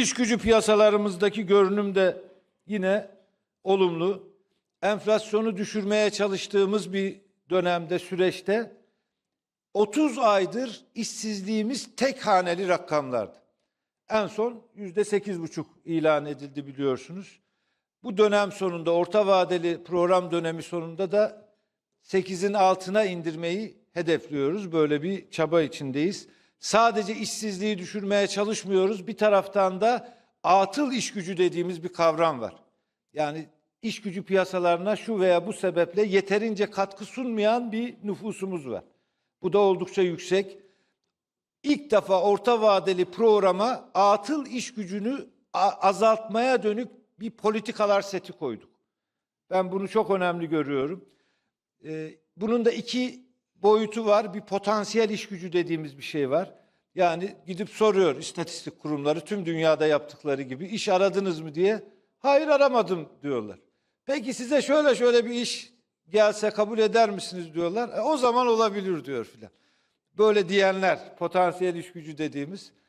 İş gücü piyasalarımızdaki görünüm de yine olumlu. Enflasyonu düşürmeye çalıştığımız bir dönemde, süreçte 30 aydır işsizliğimiz tek haneli rakamlardı. En son yüzde sekiz buçuk ilan edildi biliyorsunuz. Bu dönem sonunda, orta vadeli program dönemi sonunda da 8'in altına indirmeyi hedefliyoruz. Böyle bir çaba içindeyiz. Sadece işsizliği düşürmeye çalışmıyoruz. Bir taraftan da atıl iş gücü dediğimiz bir kavram var. Yani iş gücü piyasalarına şu veya bu sebeple yeterince katkı sunmayan bir nüfusumuz var. Bu da oldukça yüksek. İlk defa orta vadeli programa atıl iş gücünü azaltmaya dönük bir politikalar seti koyduk. Ben bunu çok önemli görüyorum. Ee, bunun da iki boyutu var. Bir potansiyel iş gücü dediğimiz bir şey var. Yani gidip soruyor istatistik kurumları tüm dünyada yaptıkları gibi iş aradınız mı diye. Hayır aramadım diyorlar. Peki size şöyle şöyle bir iş gelse kabul eder misiniz diyorlar. E, o zaman olabilir diyor filan. Böyle diyenler potansiyel iş gücü dediğimiz.